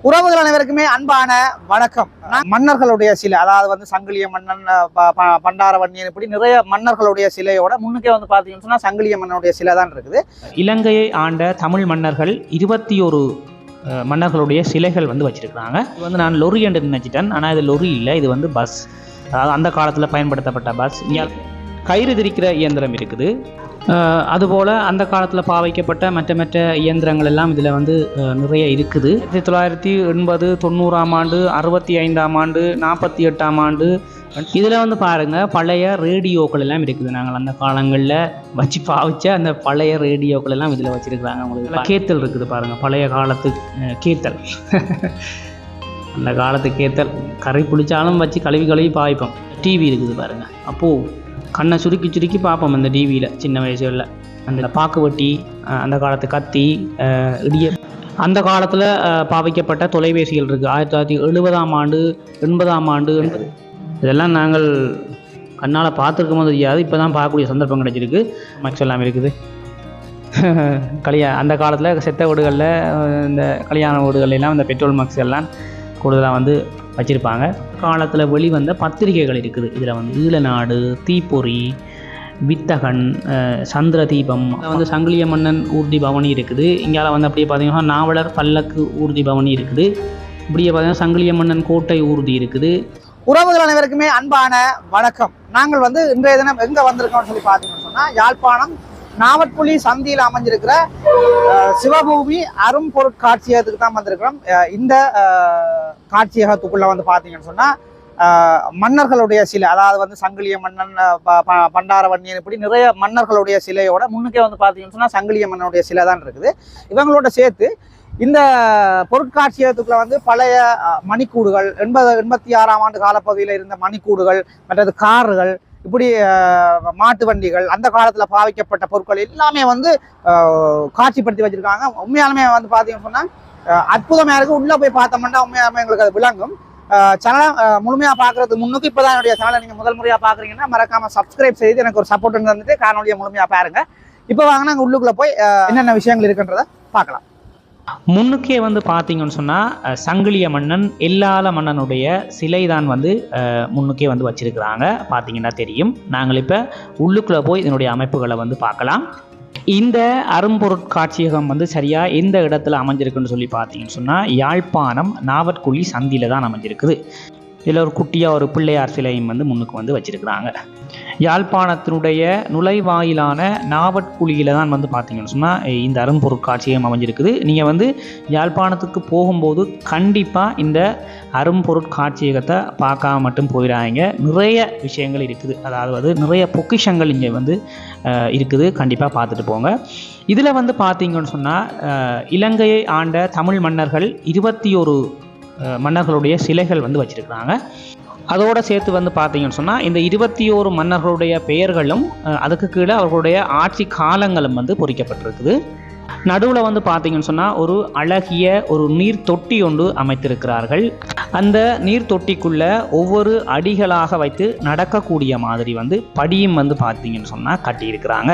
உறவுகள் அனைவருக்குமே அன்பான வணக்கம். மன்னர்களுடைய சிலை அதாவது வந்து சங்கிலிய மன்னன் ப- ப- இப்படி நிறைய மன்னர்களுடைய சிலையோட முன்னுக்கே வந்து பார்த்தீங்கன்னு சொன்னால் சங்கிலிய மன்னனுடைய சிலை தான் இருக்குது. இலங்கையை ஆண்ட தமிழ் மன்னர்கள் இருபத்தி ஒரு மன்னர்களுடைய சிலைகள் வந்து வச்சிருக்கிறாங்க. இது வந்து நான் லொரி என்று நினைச்சிட்டேன் ஆனால் இது லொரி இல்லை இது வந்து பஸ். அதாவது அந்த காலத்தில் பயன்படுத்தப்பட்ட பஸ். இங்கே கயிறு திரிக்கிற இயந்திரம் இருக்குது. அதுபோல் அந்த காலத்தில் பாவிக்கப்பட்ட மற்ற மற்ற இயந்திரங்கள் எல்லாம் இதில் வந்து நிறைய இருக்குது. ஆயிரத்தி தொள்ளாயிரத்தி எண்பது தொண்ணூறாம் ஆண்டு அறுபத்தி ஐந்தாம் ஆண்டு நாற்பத்தி எட்டாம் ஆண்டு இதில் வந்து பாருங்கள் பழைய ரேடியோக்கள் எல்லாம் இருக்குது. நாங்கள் அந்த காலங்களில் வச்சு பாவிச்ச அந்த பழைய ரேடியோக்கள் எல்லாம் இதில் வச்சுருக்குறாங்க உங்களுக்கு கேத்தல் இருக்குது பாருங்கள் பழைய காலத்து கேத்தல். அந்த காலத்து கேத்தல். கரை பிடிச்சாலும் வச்சு கழுவி கழுவி பாய்ப்போம் டிவி இருக்குது பாருங்கள் அப்போது கண்ணை சுருக்கி சுருக்கி பார்ப்போம் அந்த டிவியில் சின்ன வயசுகளில். அந்த பாக்கு வட்டி அந்த காலத்து கத்தி இடிய அந்த காலத்தில் பாவிக்கப்பட்ட தொலைபேசிகள் இருக்குது ஆயிரத்தி தொள்ளாயிரத்தி எழுபதாம் ஆண்டு எண்பதாம் ஆண்டு இதெல்லாம் நாங்கள் கண்ணால் பார்த்துருக்கும் போது தெரியாது. இப்போ தான் பார்க்கக்கூடிய சந்தர்ப்பம் கிடைச்சிருக்கு. மக்ஸ் எல்லாம் இருக்குது. கல்யா அந்த காலத்தில் செத்த வீடுகளில் இந்த கல்யாண வீடுகள்ல எல்லாம் இந்த பெட்ரோல் மக்ஸ் எல்லாம் கூடுதலாக வந்து வச்சுருப்பாங்க. காலத்தில் வெளிவந்த பத்திரிகைகள் இருக்குது. இதில் வந்து ஈழநாடு தீப்பொறி வித்தகன் சந்திர தீபம் வந்து சங்கிலிய மன்னன் ஊர்தி பவனி இருக்குது. இங்கால வந்து அப்படியே பார்த்தீங்கன்னா நாவலர் பல்லக்கு ஊர்தி பவனி இருக்குது. இப்படியே பார்த்தீங்கன்னா சங்கிலிய மன்னன் கோட்டை ஊர்தி இருக்குது. உறவுகள் அனைவருக்குமே அன்பான வணக்கம். நாங்கள் வந்து இன்றைய தினம் எங்கே வந்திருக்கோம்னு சொல்லி பார்த்தீங்கன்னு சொன்னால் யாழ்ப்பாணம் நாவட்புலி சந்தியில் அமைஞ்சிருக்கிற சிவபூமி அரும் பொருட்காட்சியகத்துக்கு தான் வந்திருக்கிறோம். இந்த காட்சியகத்துக்குள்ளே வந்து பார்த்தீங்கன்னு சொன்னால் மன்னர்களுடைய சிலை அதாவது வந்து சங்கிலிய மன்னன் அஹ், ப- பண்டாரவன்னியன் இப்படி நிறைய மன்னர்களுடைய சிலையோட முன்னுக்கே வந்து பார்த்தீங்கன்னு சொன்னால் சங்கிலிய மன்னனுடைய சிலை தான் இருக்குது. இவங்களோட சேர்த்து இந்த பொருட்காட்சியகத்துக்குள்ள வந்து பழைய மணிக்கூடுகள் எண்பது எண்பத்தி ஆறாம் ஆண்டு காலப்பகுதியில் இருந்த மணிக்கூடுகள் மற்றது கார்கள் இப்படி மாட்டு வண்டிகள் அந்த காலத்தில் பாவிக்கப்பட்ட பொருட்கள் எல்லாமே வந்து காட்சிப்படுத்தி வச்சுருக்காங்க. உண்மையாலுமே வந்து பார்த்தீங்கன்னு சொன்னால் அற்புதமாக இருக்குது உள்ளே போய் பார்த்தோம்னா உண்மையாலுமே எங்களுக்கு அது விளங்கும். சேனலை முழுமையாக பார்க்கறதுக்கு முன்னுக்கு இப்போ தான் என்னுடைய சேனலை நீங்கள் முதல் முறையாக பார்க்குறீங்கன்னா மறக்காமல் சப்ஸ்கிரைப் செய்து எனக்கு ஒரு சப்போர்ட் தந்துட்டு காணொலியை முழுமையாக பாருங்கள் இப்போ வாங்க நாங்கள் உள்ளுக்குள்ளே போய் என்னென்ன விஷயங்கள் இருக்குன்றதை பார்க்கலாம் முன்னுக்கே வந்து பார்த்தீங்கன்னு சொன்னால் சங்கிலிய மன்னன் எல்லால மன்னனுடைய சிலை தான் வந்து முன்னுக்கே வந்து வச்சிருக்கிறாங்க. பார்த்தீங்கன்னா தெரியும். நாங்கள் இப்போ உள்ளுக்குள்ளே போய் இதனுடைய அமைப்புகளை வந்து பார்க்கலாம். இந்த அரும்பொருட்காட்சியகம் வந்து சரியாக எந்த இடத்துல அமைஞ்சிருக்குன்னு சொல்லி பார்த்தீங்கன்னு சொன்னால் யாழ்ப்பாணம் நாவற்குழி சந்தியில் தான் அமைஞ்சிருக்குது. இதில் ஒரு குட்டியாக ஒரு பிள்ளையார் சிலையும் வந்து முன்னுக்கு வந்து வச்சிருக்கிறாங்க. யாழ்ப்பாணத்தினுடைய நுழைவாயிலான நாவட்குழியில் தான் வந்து பார்த்தீங்கன்னு சொன்னால் இந்த அரும்பொருட்காட்சியகம் அமைஞ்சிருக்குது. நீங்கள் வந்து யாழ்ப்பாணத்துக்கு போகும்போது கண்டிப்பாக இந்த அரும்பொருட்காட்சியகத்தை பார்க்காம மட்டும் போயிடாதீங்க. நிறைய விஷயங்கள் இருக்குது. அதாவது நிறைய பொக்கிஷங்கள் இங்கே வந்து இருக்குது. கண்டிப்பாக பார்த்துட்டு போங்க. இதில் வந்து பார்த்தீங்கன்னு சொன்னால் இலங்கையை ஆண்ட தமிழ் மன்னர்கள் இருபத்தி ஒரு மன்னர்களுடைய சிலைகள் வந்து வச்சுருக்கிறாங்க. அதோடு சேர்த்து வந்து பார்த்தீங்கன்னு சொன்னால் இந்த இருபத்தி ஓரு மன்னர்களுடைய பெயர்களும் அதுக்கு கீழே அவர்களுடைய ஆட்சி காலங்களும் வந்து பொறிக்கப்பட்டிருக்குது. நடுவில் வந்து பார்த்தீங்கன்னு சொன்னால் ஒரு அழகிய ஒரு நீர் தொட்டி ஒன்று அமைத்திருக்கிறார்கள். அந்த நீர் தொட்டிக்குள்ள ஒவ்வொரு அடிகளாக வைத்து நடக்கக்கூடிய மாதிரி வந்து படியும் வந்து பார்த்தீங்கன்னு சொன்னால் கட்டியிருக்கிறாங்க.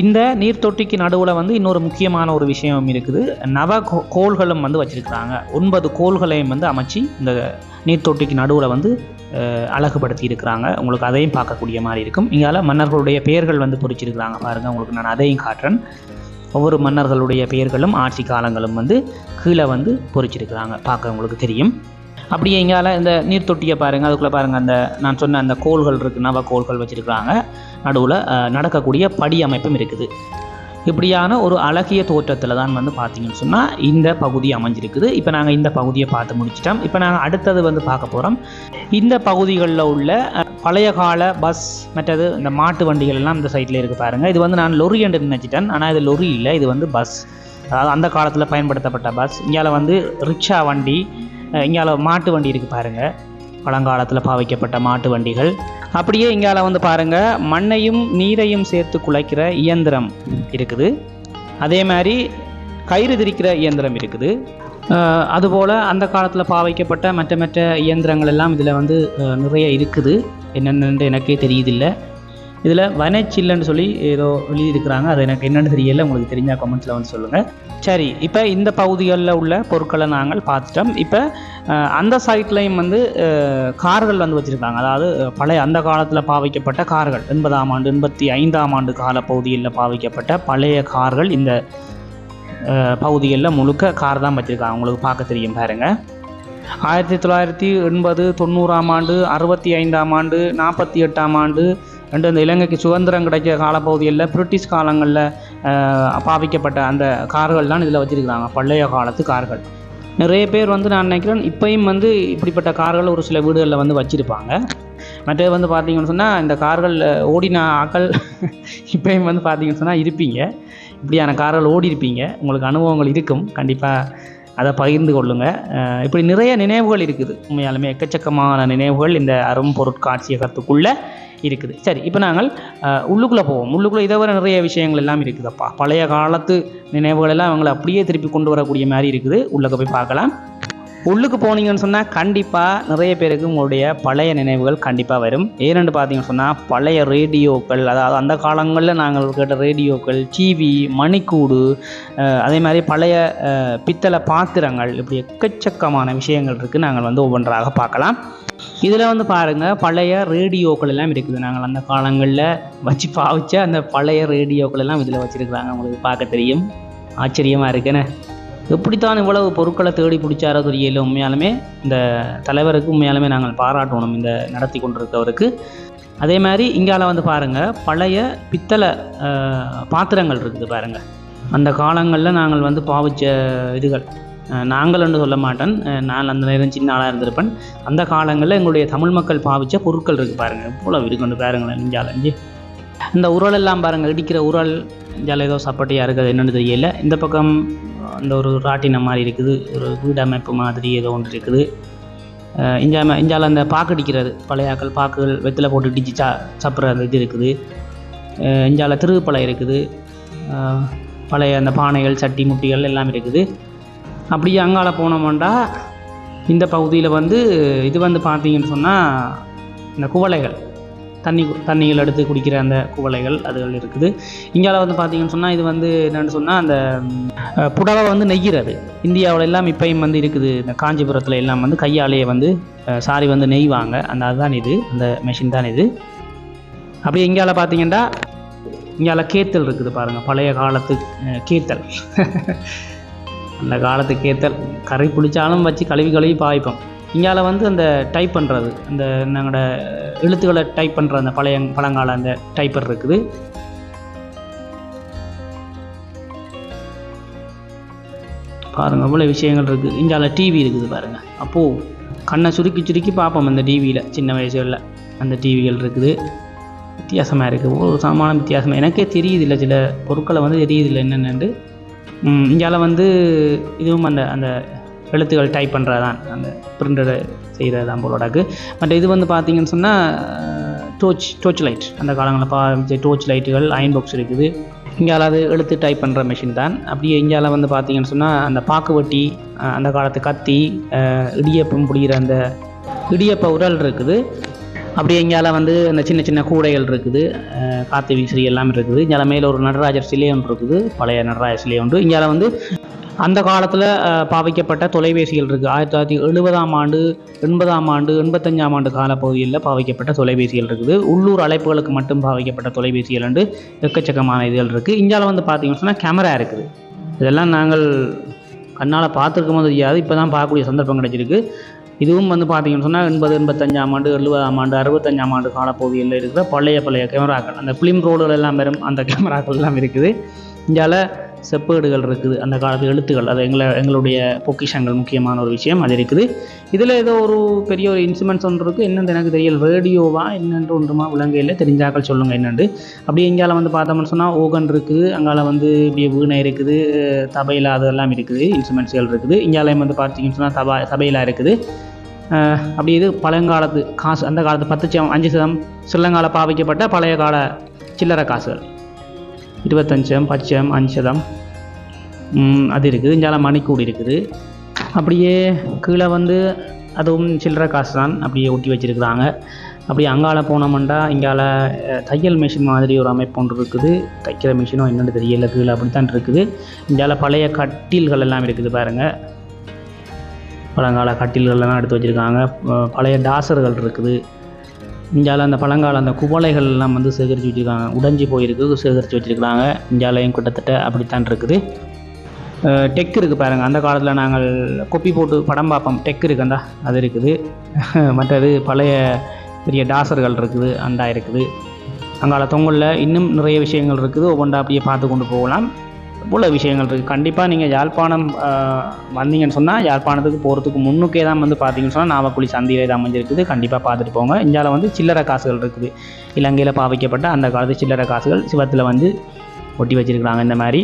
இந்த நீர் தொட்டிக்கு நடுவில் வந்து இன்னொரு முக்கியமான ஒரு விஷயம் இருக்குது. நவ கோள்களும் வந்து வச்சிருக்கிறாங்க. ஒன்பது கோள்களையும் வந்து அமைச்சு இந்த நீர் தொட்டிக்கு நடுவில் வந்து அழகுபடுத்தி இருக்கிறாங்க உங்களுக்கு அதையும் பார்க்கக்கூடிய மாதிரி இருக்கும். இங்கால மன்னர்களுடைய பெயர்கள் வந்து பொறிச்சிருக்கிறாங்க. பாருங்கள் உங்களுக்கு நான் அதையும் காட்டுறேன். ஒவ்வொரு மன்னர்களுடைய பெயர்களும் ஆட்சி காலங்களும் வந்து கீழே வந்து பொறிச்சிருக்கிறாங்க. பார்க்க உங்களுக்கு தெரியும். அப்படியே இங்கால இந்த நீர் தொட்டியை பாருங்கள் அதுக்குள்ளே பாருங்கள் அந்த நான் சொன்ன அந்த கோள்கள் இருக்குது நவ கோள்கள் வச்சுருக்கிறாங்க. நடுவில் நடக்கக்கூடிய படி அமைப்பும் இருக்குது. இப்படியான ஒரு அழகிய தோற்றத்தில் தான் வந்து பார்த்தீங்கன்னு சொன்னால் இந்த பகுதி அமைஞ்சிருக்குது. இப்போ நாங்கள் இந்த பகுதியை பார்த்து முடிச்சிட்டோம். இப்போ நாங்கள் அடுத்தது வந்து பார்க்க போகிறோம் இந்த பகுதிகளில் உள்ள பழைய கால பஸ் மற்றது இந்த மாட்டு வண்டிகள் எல்லாம் இந்த சைடில் இருக்குது பாருங்கள் இது வந்து நான் லொரி என்று நினச்சிட்டேன். ஆனால் இது லொரி இல்லை இது வந்து பஸ் அதாவது அந்த காலத்தில் பயன்படுத்தப்பட்ட பஸ் இங்கால வந்து ரிக்ஷா வண்டி இங்கால மாட்டு வண்டி இருக்குது பாருங்கள் பழங்காலத்தில் பாவிக்கப்பட்ட மாட்டு வண்டிகள். அப்படியே இங்கால வந்து பாருங்கள் மண்ணையும் நீரையும் சேர்த்து குலைக்கிற இயந்திரம் இருக்குது. அதே மாதிரி கயிறு திரிக்கிற இயந்திரம் இருக்குது. அதுபோல் அந்த காலத்தில் பாவிக்கப்பட்ட மற்ற மற்ற இயந்திரங்கள் எல்லாம் இதில் வந்து நிறைய இருக்குது. என்னென்னு எனக்கே தெரியுதில்லை. இதில் வனச்சில்லுன்னு சொல்லி ஏதோ எழுதியிருக்கிறாங்க. அது எனக்கு என்னென்னு தெரியல. உங்களுக்கு தெரிஞ்சால் கமெண்ட்ஸில் வந்து சொல்லுங்கள் சரி இப்போ இந்த பகுதிகளில் உள்ள பொருட்களை நாங்கள் பார்த்துட்டோம். இப்போ அந்த சைட்லேயும் வந்து கார்கள் வந்து வச்சுருக்காங்க. அதாவது பழைய அந்த காலத்தில் பாவிக்கப்பட்ட கார்கள். எண்பதாம் ஆண்டு எண்பத்தி ஐந்தாம் ஆண்டு கால பகுதியில் பாவிக்கப்பட்ட பழைய கார்கள் இந்த பகுதிகளில் முழுக்க கார் தான் வச்சுருக்காங்க. உங்களுக்கு பார்க்க தெரியும் பாருங்கள் ஆயிரத்தி தொள்ளாயிரத்தி எண்பது தொண்ணூறாம் ஆண்டு அறுபத்தி ஐந்தாம் ஆண்டு நாற்பத்தி எட்டாம் ஆண்டு ரெண்டு அந்த இலங்கைக்கு சுதந்திரம் கிடைச்ச காலப்பகுதியில் பிரிட்டிஷ் காலங்களில் பாவிக்கப்பட்ட அந்த கார்கள் தான் இதில் வச்சுருக்காங்க பழைய காலத்து கார்கள். நிறைய பேர் வந்து நான் நினைக்கிறேன் இப்போயும் வந்து இப்படிப்பட்ட கார்கள் ஒரு சில வீடுகளில் வந்து வச்சுருப்பாங்க. மற்றது வந்து பார்த்தீங்கன்னு சொன்னால் இந்த கார்கள் ஓடின ஆக்கள் இப்போயும் வந்து பார்த்தீங்கன்னு சொன்னால் இருப்பீங்க. இப்படியான கார்கள் ஓடி இருப்பீங்க. உங்களுக்கு அனுபவங்கள் இருக்கும். கண்டிப்பாக அதை பகிர்ந்து கொள்ளுங்கள் இப்படி நிறைய நினைவுகள் இருக்குது. உண்மையாலுமே எக்கச்சக்கமான நினைவுகள் இந்த அரும்பொருட்காட்சியகத்துக்குள்ளே இருக்குது. சரி இப்போ நாங்கள் உள்ளுக்குள்ளே போவோம். உள்ளுக்குள்ளே இதை வர நிறைய விஷயங்கள் எல்லாம் இருக்குதுப்பா. பழைய காலத்து நினைவுகள் எல்லாம் அவங்களை அப்படியே திருப்பி கொண்டு வரக்கூடிய மாதிரி இருக்குது. உள்ளக்க போய் பார்க்கலாம். உள்ளுக்கு போனீங்கன்னு சொன்னால் கண்டிப்பாக நிறைய பேருக்கு உங்களுடைய பழைய நினைவுகள் கண்டிப்பாக வரும். ஏனென்று பார்த்தீங்கன்னு சொன்னால் பழைய ரேடியோக்கள் அதாவது அந்த காலங்களில் நாங்கள் கேட்ட ரேடியோக்கள் டிவி மணிக்கூடு அதே மாதிரி பழைய பித்தளை பாத்திரங்கள் இப்படி எக்கச்சக்கமான விஷயங்கள் இருக்குது நாங்கள் வந்து ஒவ்வொன்றாக பார்க்கலாம். இதில் வந்து பாருங்கள் பழைய ரேடியோக்கள் எல்லாம் இருக்குது. நாங்கள் அந்த காலங்களில் வச்சு பாவிச்ச அந்த பழைய ரேடியோக்கள் எல்லாம் இதில் வச்சுருக்குறாங்க. உங்களுக்கு பார்க்க தெரியும். ஆச்சரியமாக இருக்குன்னு எப்படித்தான் இவ்வளவு பொருட்களை தேடி பிடிச்சாரோ தெரியல. உண்மையாலுமே இந்த தலைவருக்கு உண்மையாலுமே நாங்கள் பாராட்டணும். இந்த நடத்தி கொண்டிருக்கவருக்கு அதே மாதிரி இங்கால வந்து பாருங்கள் பழைய பித்தளை பாத்திரங்கள் இருக்குது பாருங்கள் அந்த காலங்களில் நாங்கள் வந்து பாவிச்ச இதுகள். நாங்கள் என்று சொல்ல மாட்டேன். நான் அந்த நேரம் சின்ன ஆளாக இருந்திருப்பேன். அந்த காலங்களில் எங்களுடைய தமிழ் மக்கள் பாவிச்ச பொருட்கள் இருக்குது பாருங்கள் இவ்வளோ இருக்குன்னு பாருங்களேன் இஞ்சாலஞ்சு இந்த உரல் எல்லாம் பாருங்கள் இடிக்கிற உரல் இஞ்சால ஏதோ சப்பட்டையாக இருக்குது என்னென்னு தெரியல. இந்த பக்கம் அந்த ஒரு ராட்டினம் மாதிரி இருக்குது. ஒரு வீடு அமைப்பு மாதிரி ஏதோ ஒன்று இருக்குது. இஞ்சா இஞ்சால அந்த பாக்கு அடிக்கிறது. பழைய ஆக்கள் பாக்குகள் வெத்தில் போட்டு இடிச்சு சா சாப்பிட்ற அந்த இது இருக்குது. அஹ் இஞ்சால இருக்குது. பழைய அந்த பானைகள் சட்டி முட்டிகள் எல்லாம் இருக்குது. அப்படியே அங்கால போனோம்னா இந்த பகுதியில் வந்து இது வந்து பார்த்தீங்கன்னு சொன்னால் இந்த குவளைகள். தண்ணி தண்ணிகள் எடுத்து குடிக்கிற அந்த குவளைகள் அதுகள் இருக்குது. இங்கால வந்து பார்த்தீங்கன்னு சொன்னால் இது வந்து என்னென்னு சொன்னால் அந்த புடவை வந்து நெய்கிறது இந்தியாவில் எல்லாம் இப்பையும் வந்து இருக்குது. இந்த காஞ்சிபுரத்தில் எல்லாம் வந்து கையாலேயே வந்து சாரி வந்து நெய்வாங்க. அந்த அதுதான் இது. அந்த மெஷின் தான் இது. அப்படியே இங்கால பார்த்தீங்கன்னா இங்கால கேத்தல் இருக்குது பாருங்கள் பழைய காலத்து கேத்தல். அந்த காலத்து கேத்தல். கறி பிடிச்சாலும் வச்சு கழுவி கழுவி பாய்ப்போம். இங்கால வந்து அந்த டைப் பண்ணுறது அந்த நாங்களோட எழுத்துக்களை டைப் பண்ணுற அந்த பழைய பழங்கால அந்த டைப்பர் இருக்குது. பாருங்கள் அவ்வளோ விஷயங்கள் இருக்குது இங்கால டிவி இருக்குது பாருங்கள் அப்போது கண்ணை சுருக்கி சுருக்கி பார்ப்போம் அந்த டிவியில் சின்ன வயசுகளில் அந்த டிவிகள் இருக்குது. வித்தியாசமாக இருக்குது ஒரு சாமான வித்தியாசமாக எனக்கே தெரியுது இல்லை சில பொருட்களை வந்து தெரியுது இல்லை என்னென்னு இங்கால வந்து இதுவும் அந்த அந்த எழுத்துக்கள் டைப் பண்ணுறது தான் அந்த பிரிண்டடு செய்கிறது தான் போலோடாக்கு பட் இது வந்து பார்த்திங்கன்னு சொன்னால் டோர்ச் டோர்ச் லைட் அந்த காலங்களில் பா டோர்ச் லைட்டுகள் அயன் பாக்ஸ் இருக்குது. இங்கால அது எழுத்து டைப் பண்ணுற மிஷின் தான். அப்படியே இங்கால வந்து பார்த்தீங்கன்னு சொன்னால் அந்த பாக்கு வட்டி அந்த காலத்து கத்தி இடியப்பம் பிடிக்கிற அந்த இடியப்ப உரல் இருக்குது. அப்படியே இங்கால வந்து அந்த சின்ன சின்ன கூடைகள் இருக்குது. காத்து விசிறி எல்லாம் இருக்குது. இங்கால மேலே ஒரு நடராஜர் சிலை ஒன்று இருக்குது. பழைய நடராஜர் சிலை ஒன்று இங்கால வந்து அந்த காலத்தில் பாவிக்கப்பட்ட தொலைபேசிகள் இருக்குது ஆயிரத்தி தொள்ளாயிரத்தி எழுபதாம் ஆண்டு எண்பதாம் ஆண்டு எண்பத்தஞ்சாம் ஆண்டு காலப்பகுதியில் பாவிக்கப்பட்ட தொலைபேசிகள் இருக்குது. உள்ளூர் அழைப்புகளுக்கு மட்டும் பாவிக்கப்பட்ட தொலைபேசிகள் என்று எக்கச்சக்கமான இதுகள் இருக்குது இந்தியாவில் வந்து பார்த்தீங்கன்னு சொன்னால் கேமரா இருக்குது. இதெல்லாம் நாங்கள் கண்ணால் பார்த்துருக்கும் போது தெரியாது. இப்போ தான் பார்க்கக்கூடிய சந்தர்ப்பம் கிடைச்சிருக்கு. இதுவும் வந்து பார்த்தீங்கன்னு சொன்னால் எண்பது எண்பத்தஞ்சாம் ஆண்டு எழுபதாம் ஆண்டு அறுபத்தஞ்சாம் ஆண்டு காலப்பகுதியில் இருக்கிற பழைய பழைய கேமராக்கள். அந்த ஃபிலிம் ரோடுகள் எல்லாம் வரும். அந்த கேமராக்கள் எல்லாம் இருக்குது. இந்தியாவில் செப்பேடுகள் இருக்குது அந்த காலத்து எழுத்துக்கள் அது எங்களை எங்களுடைய பொக்கிஷங்கள் முக்கியமான ஒரு விஷயம் அது இருக்குது. இதில் ஏதோ ஒரு பெரிய ஒரு இன்ஸ்ட்ருமெண்ட்ஸ் ஒன்று இருக்குது என்னென்று எனக்கு தெரியல. ரேடியோவா என்னென்று ஒன்றுமா விலங்கையில் தெரிஞ்சாக்கள் சொல்லுங்கள் என்னென்று. அப்படியே இங்கால வந்து பார்த்தோம்னு சொன்னால் ஓகன் இருக்குது. அங்கால வந்து இப்படியே வீணை இருக்குது. தபையிலா அதெல்லாம் இருக்குது. இன்ஸ்ட்ருமெண்ட்ஸ்கள் இருக்குது. இங்காலையும் வந்து பார்த்தீங்கன்னு சொன்னால் தபா தபையிலா இருக்குது. அப்படி இது பழங்காலத்து காசு அந்த காலத்து பத்து சம் அஞ்சு சதம் சில்லங்கால பாவிக்கப்பட்ட பழைய கால சில்லறை காசுகள். இருபத்தஞ்சம் பச்சம் அஞ்சதம் அது இருக்குது. இஞ்சால மணிக்கூடு இருக்குது. அப்படியே கீழே வந்து அதுவும் சில்லறை காசு தான் அப்படியே ஒட்டி வச்சுருக்குறாங்க. அப்படியே அங்கால போனோம்னா இங்கால தையல் மிஷின் மாதிரி ஒரு அமைப்பு ஒன்று இருக்குது. தைக்கிற மிஷினும் என்னென்னு தெரியல கீழே அப்படித்தான் இருக்குது. இங்கால பழைய கட்டில்கள் எல்லாம் இருக்குது பாருங்கள் பழங்கால கட்டில்கள்லாம் எடுத்து வச்சுருக்காங்க. பழைய டாசர்கள் இருக்குது. இந்தியாவில் அந்த பழங்கால அந்த குவளைகள் எல்லாம் வந்து சேகரித்து வச்சுருக்காங்க. உடஞ்சி போயிருக்கு சேகரித்து வச்சுருக்காங்க இந்தியாவிலையும் கிட்டத்தட்ட அப்படித்தான் இருக்குது. டெக் இருக்குது பாருங்கள் அந்த காலத்தில் நாங்கள் கொப்பி போட்டு படம் பார்ப்போம். டெக் இருக்குந்தா அது இருக்குது. மற்றது பழைய பெரிய டாசர்கள் இருக்குது அண்டா இருக்குது. அங்கால தொங்கலில் இன்னும் நிறைய விஷயங்கள் இருக்குது. ஒவ்வொன்றா அப்படியே பார்த்து கொண்டு போகலாம். இவ்வளோ விஷயங்கள் இருக்குது கண்டிப்பாக நீங்கள் யாழ்ப்பாணம் வந்தீங்கன்னு சொன்னால் யாழ்ப்பாணத்துக்கு போகிறதுக்கு முன்னுக்கே தான் வந்து பார்த்தீங்கன்னு சொன்னால் நாவக்குழி சந்தையில் இது அமைஞ்சிருக்குது. கண்டிப்பாக பார்த்துட்டு போங்க. இந்தியாவில் வந்து சில்லறை காசுகள் இருக்குது. இலங்கையில் பாவிக்கப்பட்ட அந்த காலத்து சில்லறை காசுகள் சிவத்தில் வந்து ஒட்டி வச்சிருக்கிறாங்க இந்த மாதிரி.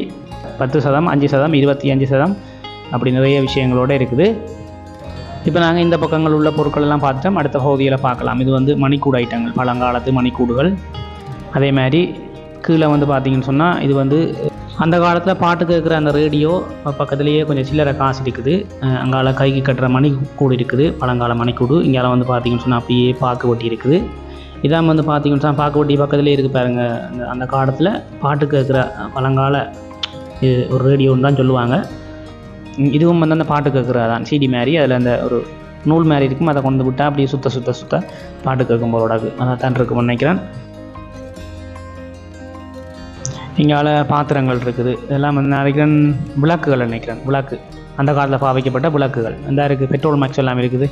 பத்து சதம் அஞ்சு சதம் இருபத்தி அஞ்சு சதம் அப்படி நிறைய விஷயங்களோடு இருக்குது. இப்போ நாங்கள் இந்த பக்கங்கள் உள்ள பொருட்கள் எல்லாம் பார்த்துட்டோம் அடுத்த பகுதியில் பார்க்கலாம். இது வந்து மணிக்கூடு ஐட்டங்கள். பழங்காலத்து மணிக்கூடுகள். அதே மாதிரி கீழே வந்து பார்த்தீங்கன்னு சொன்னால் இது வந்து அந்த காலத்தில் பாட்டு கேட்குற அந்த ரேடியோ பக்கத்துலேயே கொஞ்சம் சில்லறை காசு இருக்குது. அங்கால கைக்கு கட்டுற மணிக்கூடு இருக்குது. பழங்கால மணிக்கூடு. இங்கேலாம் வந்து பார்த்தீங்கன்னு சொன்னால் அப்படியே பாக்கு ஒட்டி இருக்குது. இதான் வந்து பார்த்தீங்கன்னு சொன்னால் பாக்கு ஒட்டி பக்கத்துலேயே இருக்குது பாருங்க. அந்த அந்த காலத்தில் பாட்டு கேட்குற பழங்கால இது ஒரு ரேடியோன்னு தான் சொல்லுவாங்க. இதுவும் வந்து அந்த பாட்டு கேட்குறது தான் சிடி மாதிரி அதில் அந்த ஒரு நூல் மாதிரி இருக்கும். அதை கொண்டு விட்டால் அப்படியே சுத்த சுத்த சுத்த பாட்டு கேட்கும் போலோட அதான் தான் இருக்கும்னு நினைக்கிறேன். இங்கால பாத்திரங்கள் இருக்குது. இதெல்லாம் வந்து நினைக்கிறேன் விளக்குகள் நினைக்கிறேன். விளக்கு. அந்த காலத்தில் பாவிக்கப்பட்ட விளக்குகள். இந்த இருக்குது பெட்ரோல் மேக்ஸ் எல்லாம் இருக்குது.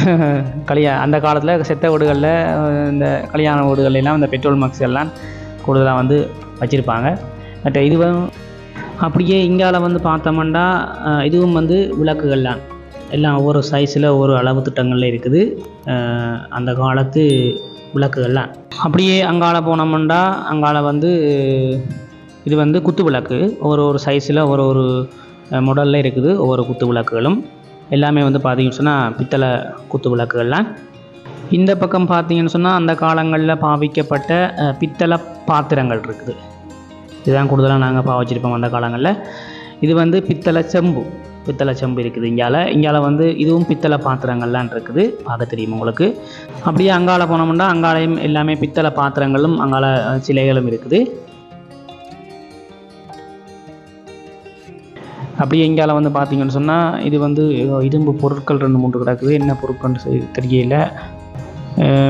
கல்யா அந்த காலத்தில் செத்த வீடுகளில் இந்த கல்யாண வீடுகள்லாம் இந்த பெட்ரோல் மேக்ஸ் எல்லாம் கூடுதலாக வந்து வச்சுருப்பாங்க. பட் இதுவும் அப்படியே இங்கால வந்து பார்த்தோம்னா இதுவும் வந்து விளக்குகள் தான். எல்லாம் ஒவ்வொரு சைஸில் ஒவ்வொரு அளவு திட்டங்களில் இருக்குது. அந்த காலத்து விளக்குகள்லாம். அப்படியே அங்கால போனோம்னா அங்கால வந்து இது வந்து குத்து விளக்கு. ஒரு ஒரு சைஸில் ஒரு ஒரு மாடலில் இருக்குது ஒவ்வொரு குத்து விளக்குகளும். எல்லாமே வந்து பார்த்தீங்கன்னு சொன்னால் பித்தளை குத்து விளக்குகள்லாம். இந்த பக்கம் பார்த்தீங்கன்னு சொன்னால் அந்த காலங்களில் பாவிக்கப்பட்ட பித்தளை பாத்திரங்கள் இருக்குது. இதுதான் கூடுதலாக நாங்கள் பாவிச்சிருப்போம் அந்த காலங்களில். இது வந்து பித்தளை செம்பு. பித்தளை செம்பு இருக்குது. இங்கால இங்கால வந்து இதுவும் பித்தளை பாத்திரங்கள்லாம் இருக்குது. பார்க்க தெரியும் உங்களுக்கு? அப்படியே அங்கால போனோம்னா அங்காலையும் எல்லாமே பித்தளை பாத்திரங்களும் அங்கால சிலைகளும் இருக்குது. அப்படியே இங்கால வந்து பார்த்தீங்கன்னு சொன்னால் இது வந்து இரும்பு பொருட்கள் ரெண்டு மூன்று கிடக்குது. என்ன பொருட்கள்னு தெரியல.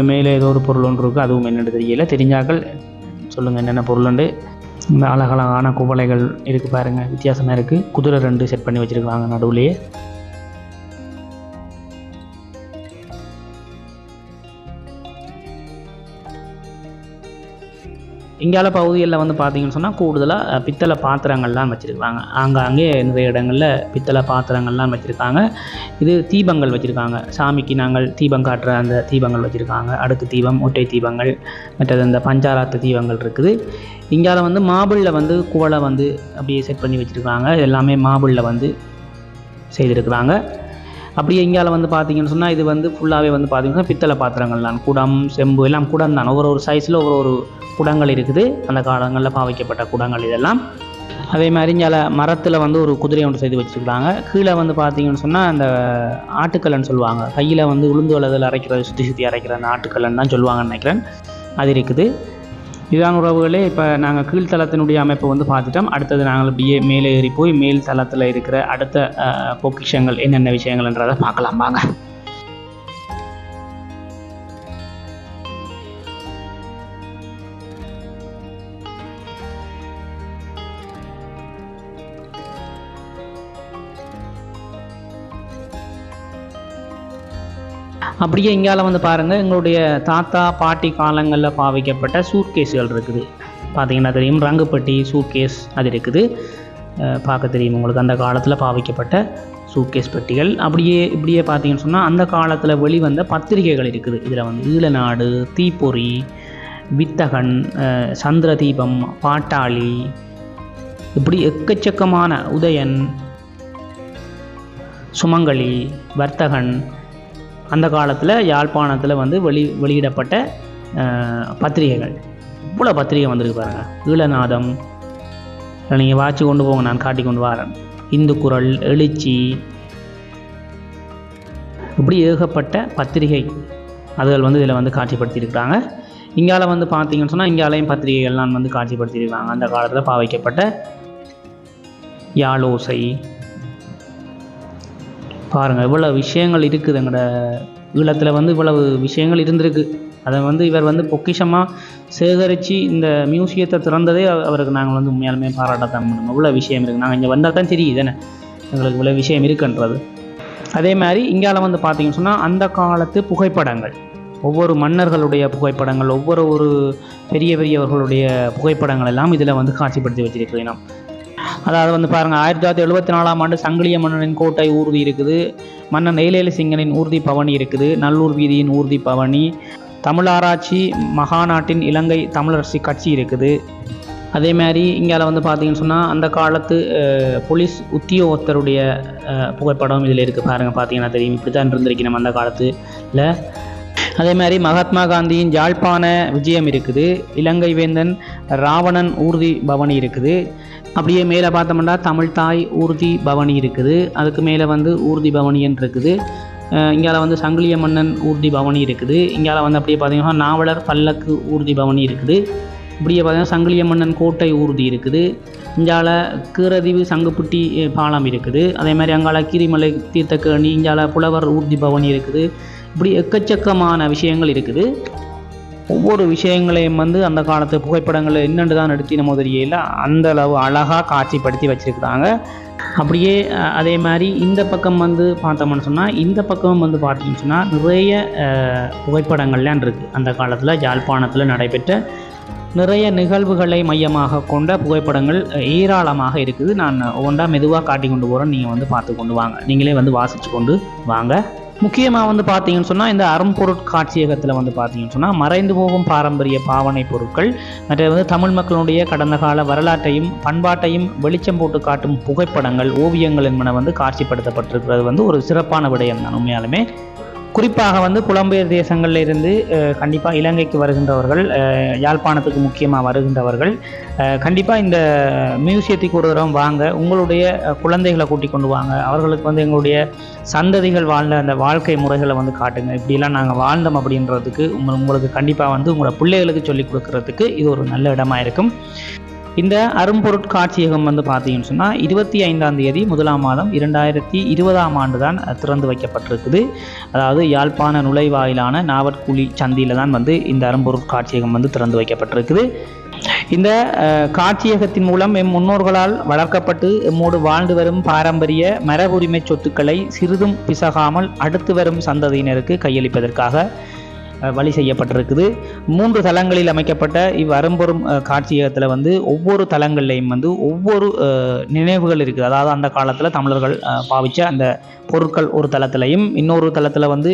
மேலே ஏதோ ஒரு பொருள் ஒன்று இருக்குது அதுவும் என்னென்னு தெரியல. தெரிஞ்சாக்கள் சொல்லுங்கள் என்னென்ன பொருளுண்டு இந்த அழகழகான குவளைகள் இருக்குது பாருங்கள் வித்தியாசமாக இருக்குது குதிரை ரெண்டு செட் பண்ணி வச்சுருக்காங்க நடுவுலேயே. இங்கால பகுதிகளில் வந்து பார்த்தீங்கன்னு சொன்னால் கூடுதலாக பித்தளை பாத்திரங்கள்லாம் வச்சுருக்காங்க. ஆங்காங்கே நிறைய இடங்களில் பித்தளை பாத்திரங்கள்லாம் வச்சுருக்காங்க. இது தீபங்கள் வச்சுருக்காங்க. சாமிக்கு நாங்கள் தீபம் காட்டுற அந்த தீபங்கள் வச்சுருக்காங்க. அடுக்கு தீபம் ஒட்டை தீபங்கள் மற்றது அந்த பஞ்சாராத்து தீபங்கள் இருக்குது. இங்கால வந்து மாபிளில் வந்து குவளை வந்து அப்படியே செட் பண்ணி வச்சுருக்காங்க. எல்லாமே மாபிளில் வந்து செய்திருக்கிறாங்க. அப்படியே இங்கால வந்து பார்த்தீங்கன்னு சொன்னால் இது வந்து ஃபுல்லாகவே வந்து பார்த்தீங்கன்னா பித்தளை பாத்திரங்கள் தான். குடம் செம்பு எல்லாம் குடம் தான். ஒவ்வொரு ஒரு சைஸில் ஒவ்வொரு ஒரு குடங்கள் இருக்குது. அந்த காலங்களில் பாவிக்கப்பட்ட குடங்கள் இதெல்லாம். அதே மாதிரி இங்கே மரத்தில் வந்து ஒரு குதிரை ஒன்று செய்து வச்சுருக்காங்க கீழே வந்து பார்த்தீங்கன்னு சொன்னால் அந்த ஆட்டுக்கல்லன் சொல்லுவாங்க. கையில் வந்து உளுந்து வளதில் அரைக்கிறது சுற்றி சுற்றி அரைக்கிற அந்த ஆட்டுக்கல்லன் தான் சொல்லுவாங்கன்னு நினைக்கிறேன். அது இருக்குது. இதான் உறவுகளே. இப்போ நாங்கள் கீழ்த்தளத்தினுடைய அமைப்பை வந்து பார்த்துட்டோம். அடுத்தது நாங்கள் அப்படியே மேலே ஏறி போய் மேல் தளத்தில் இருக்கிற அடுத்த பொக்கிஷங்கள் என்னென்ன விஷயங்கள்ன்றதை பார்க்கலாம். வாங்க. அப்படியே இங்கால வந்து பாருங்கள் எங்களுடைய தாத்தா பாட்டி காலங்களில் பாவிக்கப்பட்ட சூட்கேஸுகள் இருக்குது. பார்த்தீங்கன்னா தெரியும் ரங்குப்பட்டி சூட்கேஸ் அது இருக்குது. பார்க்க தெரியும் உங்களுக்கு அந்த காலத்தில் பாவிக்கப்பட்ட சூட்கேஸ் பெட்டிகள். அப்படியே இப்படியே பார்த்தீங்கன்னு சொன்னால் அந்த காலத்தில் வெளிவந்த பத்திரிகைகள் இருக்குது. இதில் வந்து ஈழநாடு தீப்பொறி வித்தகன் சந்திர தீபம் பாட்டாளி இப்படி எக்கச்சக்கமான உதயன் சுமங்கலி வர்த்தகன் அந்த காலத்தில் யாழ்ப்பாணத்தில் வந்து வெளி வெளியிடப்பட்ட பத்திரிகைகள். இவ்வளோ பத்திரிகை வந்திருக்கு பாருங்கள் ஈழநாதம். நீங்கள் வாட்சி கொண்டு போங்க நான் காட்டி கொண்டு வரேன். இந்து குரல் எழுச்சி. இப்படி ஏகப்பட்ட பத்திரிகை அதுகள் வந்து இதில் வந்து காட்சிப்படுத்தியிருக்கிறாங்க. இங்கால வந்து பார்த்தீங்கன்னு சொன்னால் இங்காலையும் பத்திரிகைகள்லாம் வந்து காட்சிப்படுத்தியிருக்காங்க. அந்த காலத்தில் பாவிக்கப்பட்ட யாழோசை பாருங்கள் இவ்வளோ விஷயங்கள் இருக்குது எங்களோட ஈழத்தில் வந்து இவ்வளவு விஷயங்கள் இருந்திருக்கு. அதை வந்து இவர் வந்து பொக்கிஷமாக சேகரித்து இந்த மியூசியத்தை திறந்ததே அவருக்கு நாங்கள் வந்து உண்மையாலுமே பாராட்டத்தான் பண்ணணும் இவ்வளோ விஷயம் இருக்குது நாங்கள் இங்கே வந்தால் தான் தெரியுது என்ன? எங்களுக்கு இவ்வளோ விஷயம் இருக்குன்றது. அதே மாதிரி இங்கால வந்து பார்த்தீங்கன்னு சொன்னால் அந்த காலத்து புகைப்படங்கள். ஒவ்வொரு மன்னர்களுடைய புகைப்படங்கள் ஒவ்வொரு ஒரு பெரிய பெரியவர்களுடைய புகைப்படங்கள் எல்லாம் இதில் வந்து காட்சிப்படுத்தி வச்சிருக்கிறேன். அதாவது வந்து பாருங்கள் ஆயிரத்தி தொள்ளாயிரத்தி எழுபத்தி நாலாம் ஆண்டு சங்கிலிய மன்னனின் கோட்டை ஊர்தி இருக்குது. மன்னன் நெய்லேலி சிங்கனின் ஊர்தி பவனி இருக்குது. நல்லூர் வீதியின் ஊர்தி பவனி. தமிழாராய்ச்சி மகாநாட்டின் இலங்கை தமிழரசி கட்சி இருக்குது. அதே மாதிரி இங்கால வந்து பார்த்தீங்கன்னு சொன்னால் அந்த காலத்து போலீஸ் உத்தியோகத்தருடைய புகைப்படம் இதில் இருக்குது பாருங்கள் பார்த்தீங்கன்னா தெரியும். இப்படி தான் இருந்திருக்கு நம்ம அந்த காலத்தில். அதே மாதிரி மகாத்மா காந்தியின் யாழ்ப்பாண விஜயம் இருக்குது. இலங்கை வேந்தன் ராவணன் ஊர்தி பவனி இருக்குது. அப்படியே மேலே பார்த்தோம்னா தமிழ் தாய் ஊர்தி பவனி இருக்குது. அதுக்கு மேலே வந்து ஊர்தி பவனின்னு இருக்குது இங்கால வந்து சங்கிலிய மன்னன் ஊர்தி பவனி இருக்குது. இங்கால வந்து அப்படியே பார்த்தீங்கன்னா நாவலர் பல்லக்கு ஊர்தி பவனி இருக்குது. இப்படியே பார்த்தீங்கன்னா சங்கிலிய மன்னன் கோட்டை ஊர்தி இருக்குது. இங்கால கீரதீவு சங்குப்புட்டி பாலம் இருக்குது. அதே மாதிரி அங்கால கீரிமலை தீர்த்தக்கேணி இங்கால புலவர் ஊர்தி பவனி இருக்குது. இப்படி எக்கச்சக்கமான விஷயங்கள் இருக்குது. ஒவ்வொரு விஷயங்களையும் வந்து அந்த காலத்து புகைப்படங்களை என்னென்று தான் எடுத்தினமோ தெரியல. அந்த அளவு அழகாக காட்சிப்படுத்தி வச்சுருக்குறாங்க. அப்படியே அதே மாதிரி இந்த பக்கம் வந்து பார்த்தோம்னு சொன்னால் இந்த பக்கம் வந்து பார்த்தீங்கன்னு சொன்னால் நிறைய புகைப்படங்கள்லாம் இருக்குது அந்த காலத்தில் ஜாழ்ப்பாணத்தில் நடைபெற்ற நிறைய நிகழ்வுகளை மையமாக கொண்ட புகைப்படங்கள் ஏராளமாக இருக்குது. நான் ஒவ்வொன்றா மெதுவாக காட்டி கொண்டு போகிறேன் நீங்கள் வந்து பார்த்து கொண்டு வாங்க. நீங்களே வந்து வாசித்து கொண்டு வாங்க. முக்கியமாக வந்து பார்த்தீங்கன்னு சொன்னால் இந்த அறம்பொருட்காட்சியகத்தில் வந்து பார்த்தீங்கன்னு சொன்னால் மறைந்து போகும் பாரம்பரிய பாவனை பொருட்கள் மற்ற வந்து தமிழ் மக்களுடைய கடந்த கால வரலாற்றையும் பண்பாட்டையும் வெளிச்சம் போட்டு காட்டும் புகைப்படங்கள் ஓவியங்கள் என்பன வந்து காட்சிப்படுத்தப்பட்டிருக்கிறது வந்து ஒரு சிறப்பான விடயம் தான் உண்மையாலுமே. குறிப்பாக வந்து புலம்பெயர் தேசங்களில் இருந்து கண்டிப்பாக இலங்கைக்கு வருகின்றவர்கள் யாழ்ப்பாணத்துக்கு முக்கியமாக வருகின்றவர்கள் கண்டிப்பாக இந்த மியூசியத்துக்கு ஒரு தரம் வாங்க உங்களுடைய குழந்தைகளை கூட்டி கொண்டு வாங்க அவர்களுக்கு வந்து எங்களுடைய சந்ததிகள் வாழ்ந்த அந்த வாழ்க்கை முறைகளை வந்து காட்டுங்க. இப்படிலாம் நாங்கள் வாழ்ந்தோம் அப்படின்றதுக்கு உங்கள் உங்களுக்கு கண்டிப்பாக வந்து உங்களோட பிள்ளைகளுக்கு சொல்லிக் கொடுக்கறதுக்கு இது ஒரு நல்ல இடமா இருக்கும். இந்த அரும்பொருட்காட்சியகம் வந்து பார்த்தீங்கன்னு சொன்னால் இருபத்தி ஐந்தாம் தேதி முதலாம் மாதம் இரண்டாயிரத்தி இருபதாம் ஆண்டு தான் திறந்து வைக்கப்பட்டிருக்குது. அதாவது யாழ்ப்பாண நுழைவாயிலான நாவற்குழி சந்தியில் தான் வந்து இந்த அரும்பொருட்காட்சியகம் வந்து திறந்து வைக்கப்பட்டிருக்குது. இந்த காட்சியகத்தின் மூலம் எம் முன்னோர்களால் வளர்க்கப்பட்டு எம்மோடு வாழ்ந்து வரும் பாரம்பரிய மரபுரிமை சொத்துக்களை சிறிதும் பிசகாமல் அடுத்து வரும் சந்ததியினருக்கு கையளிப்பதற்காக வழி செய்யப்பட்டிருக்குது. மூன்று தளங்களில் அமைக்கப்பட்ட இவ் அரும்பெரும் காட்சியகத்தில் வந்து ஒவ்வொரு தளங்கள்லையும் வந்து ஒவ்வொரு நினைவுகள் இருக்குது. அதாவது அந்த காலத்தில் தமிழர்கள் பாவித்த அந்த பொருட்கள் ஒரு தளத்திலையும் இன்னொரு தளத்தில் வந்து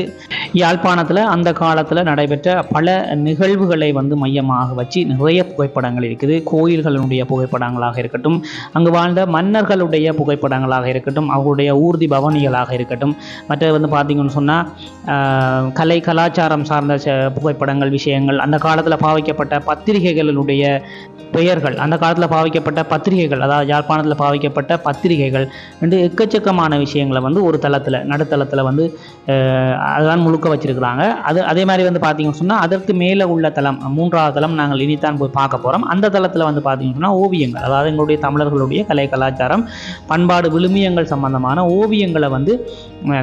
யாழ்ப்பாணத்தில் அந்த காலத்தில் நடைபெற்ற பல நிகழ்வுகளை வந்து மையமாக வச்சு நிறைய புகைப்படங்கள் இருக்குது. கோயில்களுடைய புகைப்படங்களாக இருக்கட்டும் அங்கு வாழ்ந்த மன்னர்களுடைய புகைப்படங்களாக இருக்கட்டும் அவர்களுடைய ஊர்தி பவனிகளாக இருக்கட்டும். மற்ற வந்து பார்த்திங்கன்னு சொன்னால் கலை கலாச்சாரம் சார்ந்த ச- புகைப்படங்கள் விஷயங்கள் அந்த காலத்தில் பாவிக்கப்பட்ட பத்திரிகைகளினுடைய பெயர்கள் அந்த காலத்தில் பாவிக்கப்பட்ட பத்திரிகைகள் அதாவது யாழ்ப்பாணத்தில் பாவிக்கப்பட்ட பத்திரிகைகள் ரெண்டு எக்கச்சக்கமான விஷயங்களை வந்து ஒரு தளத்தில் நடுத்தளத்தில் வந்து அஹ், அதுதான் முழுக்க வச்சுருக்குறாங்க. அது அதே மாதிரி வந்து பார்த்தீங்கன்னு சொன்னால் அதற்கு மேலே உள்ள தளம் மூன்றாவது தளம் நாங்கள் இனித்தான் போய் பார்க்க போகிறோம் அந்த தளத்தில் வந்து பார்த்தீங்கன்னு சொன்னால் ஓவியங்கள் அதாவது எங்களுடைய தமிழர்களுடைய கலை கலாச்சாரம் பண்பாடு விழுமியங்கள் சம்பந்தமான ஓவியங்களை வந்து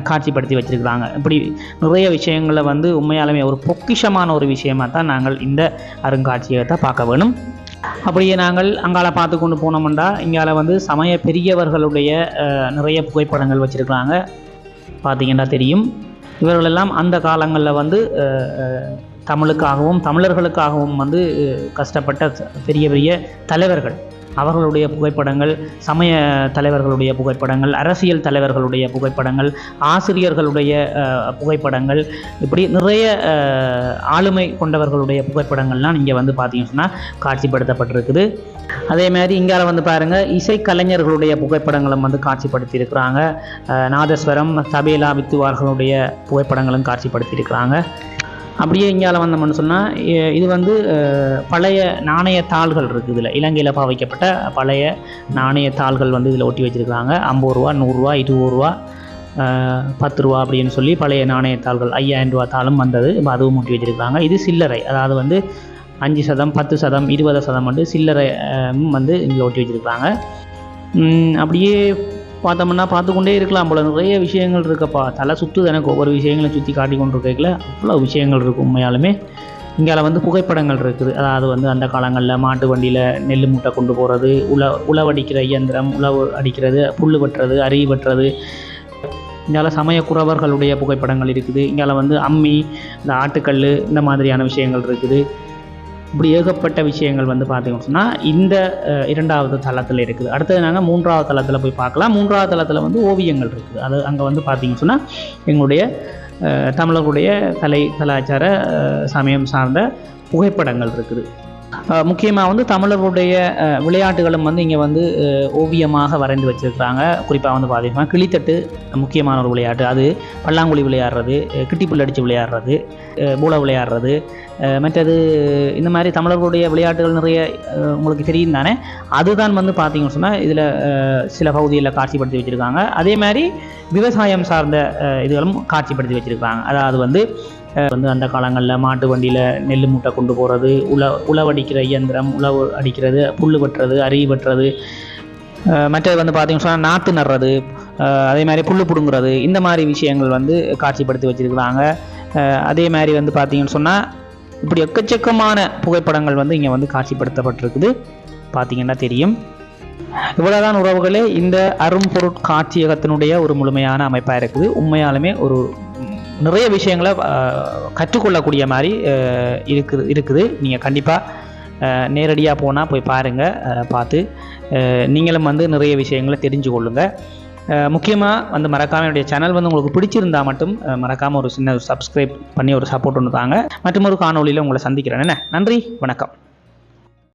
காட்சிப்படுத்தி வச்சுருக்கிறாங்க. இப்படி நிறைய விஷயங்களை வந்து உண்மையாலுமே ஒரு பொக்கிஷமான ஒரு விஷயமாக தான் நாங்கள் இந்த அருங்காட்சியகத்தை பார்க்க வேணும். அப்படியே நாங்கள் அங்கால பார்த்து கொண்டு போனோம்னா இங்கால வந்து சமய பெரியவர்களுடைய நிறைய புகைப்படங்கள் வச்சுருக்கிறாங்க. பார்த்தீங்கன்னா தெரியும். இவர்களெல்லாம் அந்த காலங்களில் வந்து தமிழுக்காகவும் தமிழர்களுக்காகவும் வந்து கஷ்டப்பட்ட பெரிய பெரிய தலைவர்கள். அவர்களுடைய புகைப்படங்கள் சமய தலைவர்களுடைய புகைப்படங்கள் அரசியல் தலைவர்களுடைய புகைப்படங்கள் ஆசிரியர்களுடைய புகைப்படங்கள் இப்படி நிறைய ஆளுமை கொண்டவர்களுடைய புகைப்படங்கள்லாம் இங்கே வந்து பார்த்தீங்கன்னு சொன்னால் காட்சிப்படுத்தப்பட்டிருக்குது. அதே மாதிரி இங்கால வந்து பாருங்கள் இசைக்கலைஞர்களுடைய புகைப்படங்களும் வந்து காட்சிப்படுத்தி இருக்கிறாங்க நாதஸ்வரம் தபேலா வித்துவார்களுடைய புகைப்படங்களும் காட்சிப்படுத்தி இருக்கிறாங்க அப்படியே இங்கால வந்தோம்னு சொன்னால் இது வந்து பழைய நாணய தாள்கள் இருக்குது இதில். இலங்கையில் பாவிக்கப்பட்ட பழைய நாணய தாள்கள் வந்து இதில் ஒட்டி வச்சுருக்காங்க ஐம்பது ரூபா நூறுரூவா இருபது ரூபா பத்து ரூபா அப்படின்னு சொல்லி பழைய நாணயத்தாள்கள் ஐயாயிரம் ரூபா தாளும் வந்தது. இப்போ அதுவும் ஒட்டி வச்சுருக்காங்க இது சில்லறை. அதாவது வந்து அஞ்சு சதம் பத்து சதம் இருபது சதம் வந்து சில்லறை வந்து இங்கே ஒட்டி வச்சுருக்காங்க அப்படியே பார்த்தோம்னா பார்த்து கொண்டே இருக்கலாம் போல். நிறைய விஷயங்கள் இருக்கப்பா. தலை சுற்று எனக்கு ஒவ்வொரு விஷயங்களை சுற்றி காட்டி கொண்டு இருக்கல அவ்வளோ விஷயங்கள் இருக்குது உண்மையாலுமே. இங்கே வந்து புகைப்படங்கள் இருக்குது. அதாவது வந்து அந்த காலங்களில் மாட்டு வண்டியில் நெல் மூட்டை கொண்டு போகிறது உல உழவடிக்கிற இயந்திரம் உழவு அடிக்கிறது புல் வெட்டுறது அரி வெட்டுறது. இங்கால சமய குறவர்களுடைய புகைப்படங்கள் இருக்குது. இங்கால வந்து அம்மி இந்த ஆட்டுக்கல் இந்த மாதிரியான விஷயங்கள் இருக்குது. இப்படி ஏகப்பட்ட விஷயங்கள் வந்து பார்த்தீங்கன்னு சொன்னால் இந்த இரண்டாவது தளத்தில் இருக்குது. அடுத்தது நாங்கள் மூன்றாவது தளத்தில் போய் பார்க்கலாம். மூன்றாவது தளத்தில் வந்து ஓவியங்கள் இருக்குது. அது அங்கே வந்து பார்த்தீங்கன்னு சொன்னால் எங்களுடைய தமிழர்களுடைய கலை கலாச்சார சமயம் சார்ந்த புகைப்படங்கள் இருக்குது. முக்கியமாக வந்து தமிழருடைய விளையாட்டுகளும் வந்து இங்கே வந்து ஓவியமாக வரைந்து வச்சுருக்காங்க குறிப்பாக வந்து பார்த்தீங்கன்னா கிளித்தட்டு முக்கியமான ஒரு விளையாட்டு. அது பல்லாங்குழி விளையாடுறது கிட்டிப்புல் அடித்து விளையாடுறது அஹ், விளையாடுறது மற்றது இந்த மாதிரி தமிழர்களுடைய விளையாட்டுகள் நிறைய உங்களுக்கு தெரியும் தானே? அதுதான் வந்து பார்த்தீங்கன்னு சொன்னால் இதில் சில பகுதிகளில் காட்சிப்படுத்தி வச்சுருக்காங்க. அதே மாதிரி விவசாயம் சார்ந்த இதுகளும் காட்சிப்படுத்தி வச்சுருக்காங்க. அதாவது வந்து வந்து அந்த காலங்களில் மாட்டு வண்டியில் நெல் மூட்டை கொண்டு போகிறது உழ உழவடிக்கிற இயந்திரம் உழவு அடிக்கிறது புல் வெட்டுறது அரி வெட்டுறது மற்றது வந்து பார்த்தீங்கன்னு சொன்னால் நாற்று நடுறது அதே மாதிரி புல் பிடுங்குறது இந்த மாதிரி விஷயங்கள் வந்து காட்சிப்படுத்தி வச்சுருக்காங்க அதே மாதிரி வந்து பார்த்தீங்கன்னு சொன்னால் இப்படி எக்கச்சக்கமான புகைப்படங்கள் வந்து இங்கே வந்து காட்சிப்படுத்தப்பட்டிருக்குது. பார்த்தீங்கன்னா தெரியும். இவ்வளோதான் உறவுகளே இந்த அரும்பொருட்காட்சியகத்தினுடைய ஒரு முழுமையான அமைப்பாக இருக்குது. உண்மையாலுமே ஒரு நிறைய விஷயங்களை கற்றுக்கொள்ளக்கூடிய மாதிரி இருக்குது. இருக்குது நீங்கள் கண்டிப்பாக நேரடியாக போனால் போய் பாருங்கள் பார்த்து நீங்களும் வந்து நிறைய விஷயங்களை தெரிஞ்சு கொள்ளுங்கள் முக்கியமாக வந்து மறக்காமல் என்னுடைய சேனல் வந்து உங்களுக்கு பிடிச்சிருந்தா மட்டும் மறக்காமல் ஒரு சின்ன சப்ஸ்கிரைப் பண்ணி ஒரு சப்போர்ட் ஒன்று தாங்க. மற்றும் ஒரு காணொலியில் உங்களை சந்திக்கிறேன். என்ன? நன்றி வணக்கம்.